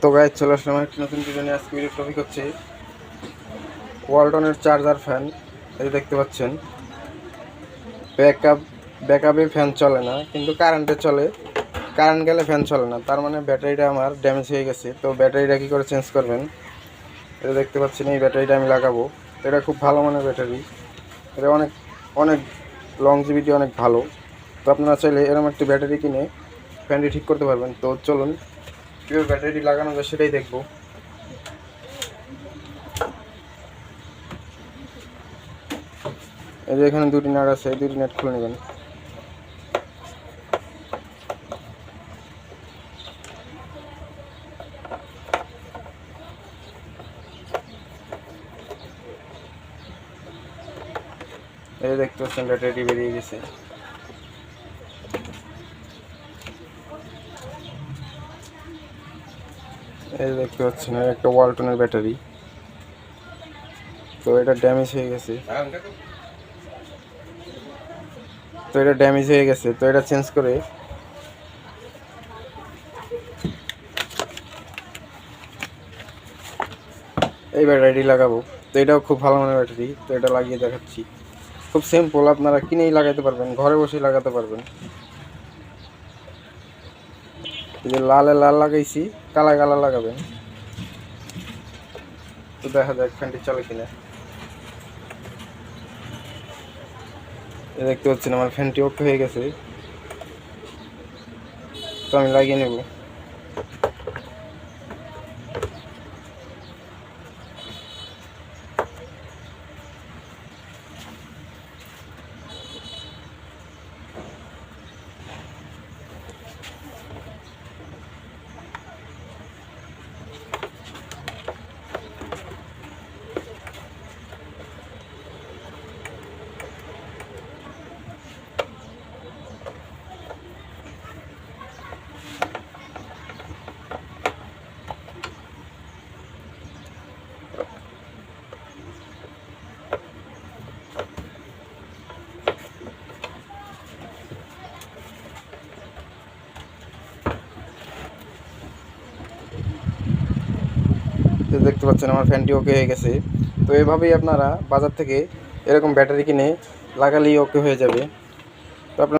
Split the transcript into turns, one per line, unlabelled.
তো গাইজ চলে আসলাম একটি নতুন নিয়ে। আজকে ভিডিও টপিক হচ্ছে ওয়ালটনের চার্জার ফ্যান এই দেখতে পাচ্ছেন ব্যাকআপ ব্যাকআপে ফ্যান চলে না, কিন্তু কারেন্টে চলে। কারেন্ট গেলে ফ্যান চলে না, তার মানে ব্যাটারিটা আমার ড্যামেজ হয়ে গেছে। তো ব্যাটারিটা কী করে চেঞ্জ করবেন? এটা দেখতে পাচ্ছেন, এই ব্যাটারিটা আমি লাগাবো। এটা খুব ভালো মানের ব্যাটারি। এটা অনেক অনেক লং জিবিটি অনেক ভালো। তো আপনারা চাইলে এরকম একটি ব্যাটারি কিনে ফ্যানটি ঠিক করতে পারবেন। তো চলুন কীভাবে ব্যাটারিটি লাগানো যায় সেটাই দেখব। এই যে এখানে দুটি নাট আছে, এই দুটি নাট খুলে নেবেন। এই দেখতে পাচ্ছেন ব্যাটারিটি বেরিয়ে গেছে। এই দেখতে পাচ্ছেন একটা ওয়ালটনের ব্যাটারি তো এটা ড্যামেজ হয়ে গেছে। তো এটা ড্যামেজ হয়ে গেছে, তো এটা চেঞ্জ করে। এই ব্যাটারিটি লাগাবো। তো এটাও খুব ভালো মানের ব্যাটারি তো এটা লাগিয়ে দেখাচ্ছি। খুব সিম্পল আপনারা কিনেই লাগাতে পারবেন, ঘরে বসেই লাগাতে পারবেন। যে লালে লাল লাগাইছি, কালা কালা লাগাবেন। তো দেখা যাক ফ্যানটি চলে কিনা। এ দেখতে পাচ্ছেন আমার ফ্যানটি ওকে হয়ে গেছে। তো আমি লাগিয়ে নেব। তো দেখতে পাচ্ছেন আমার ফ্যানটি ওকে হয়ে গেছে। তো এভাবেই আপনারা বাজার থেকে এরকম ব্যাটারি কিনে লাগালেই ওকে হয়ে যাবে। তো আপনার